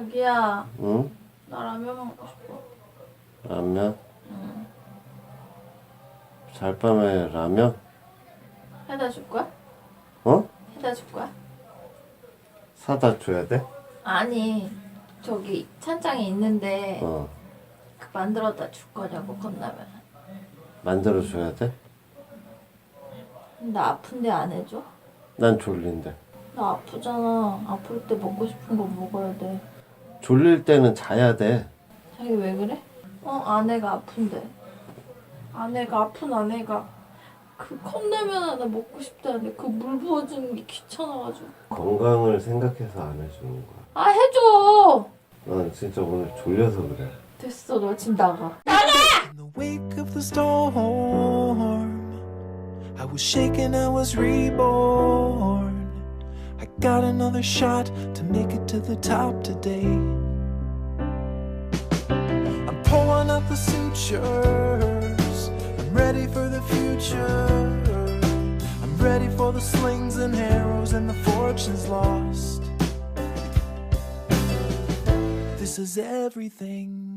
자기야, 응? 나 라면 먹고 싶어. 라면? 잘밤에 라면? 해다 줄 거야? 어? 해다 줄 거야? 사다 줘야 돼? 아니, 저기 찬장에 있는데 어. 그 만들어다 줄 거냐고 컵라면. 만들어 줘야 돼? 나 아픈데 안 해줘? 난 졸린데. 나 아프잖아. 아플 때 먹고 싶은 거 먹어야 돼. 졸릴 때는 자야 돼. 자기 왜 그래? 어, 아내가 아픈데. 아내가 아픈 아내가 그 컵라면 하나 먹고 싶다는데 그 물 부어주는 게 귀찮아가지고. 건강을 생각해서 안 해주는 거야. 아 해줘. 난 진짜 오늘 졸려서 그래. 됐어, 너 지금 나가. In the wake of the storm, I was shaken, I was reborn. I got another shot to make it to the top today. I'm pulling up the sutures, I'm ready for the future. I'm ready for the slings and arrows and the fortunes lost. This is everything